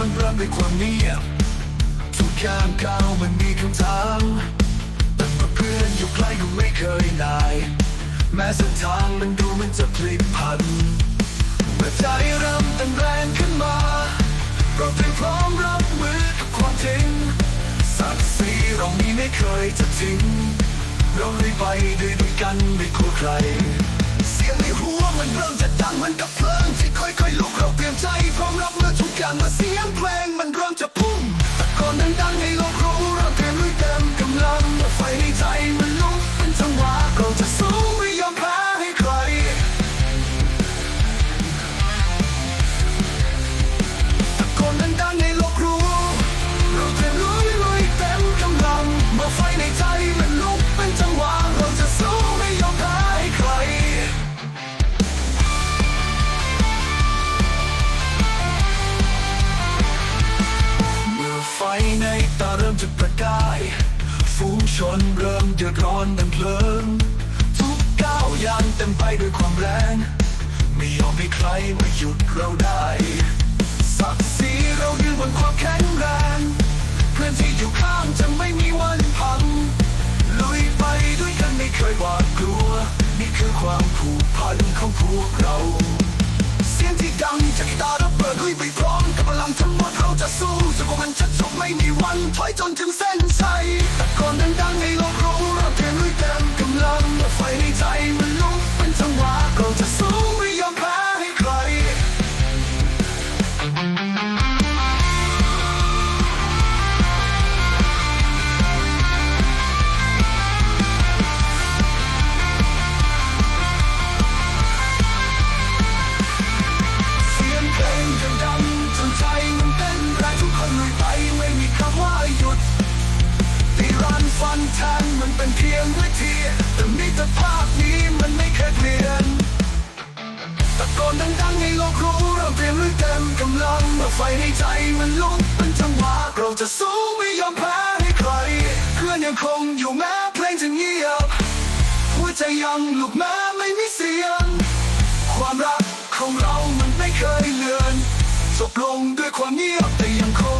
มันรันด้วยความเงียบ ทุกอย่างก้าวมันมีคำถามแต่เมื่อเพื่อนอยู่ใกล้ก็ไม่เคยนาย แม้เส้นทางมันดูมันจะพลิกผันเมื่อใจเริ่มเต้นแรงขึ้นมาเราเตรียมพร้อมรับมือกับความจริงศักดิ์ศรีเรามีไม่เคยจะทิ้งเราเลยไปด้วยด้วยกันไม่กลัวใคร เสียงในหัวมันเริ่มจะดังเหมันกับเพลิงที่ค่อยๆลุก มือ ชนเริ่มเดือดร้อนดังเพลิง ทุกก้าวย่างเต็มไปด้วยความแรง ไม่ยอมให้ใครมาหยุดเราได้ ศักดิ์ศรีเรายืนบนความแข็งแรง เพื่อนที่อยู่ข้างจะไม่มีวันพัง ลุยไปด้วยกันไม่เคยหวาดกลัว นี่คือความผูกพันของพวกเรา เสียงที่ดังจากกีตาร์ระเบิดลุยไปพร้อมกับพลังทั้งหมดเราจะสู้จนกว่ามันจะจบไม่มีวันถอยจนถึง เสียงเพลงยังดังจนใจมันเต้นแรงทุกคนลุยไปไม่มีคำว่าหยุดตีรั นฟันแทงมันเป็นเพียงวิธีแต่มิตรภาพนี้มันไม่เคยเปลี่ยนตะโกนดังๆให้โลกรู้เราเตรียมลุยเต็มกำลังเมื่อไฟในใจมันลุกเป็นจังหวะเราจะสู้ไม่ยอมแพ้ให้ใครเพื่อนยังคงอยู่แม้เพลงจะเงียบหัวใจยังลุกแม้ไม่มีเสียง ความรักของเรามันไม่เคยเลือนจบลงด้วยความเงียบแต่ยังคง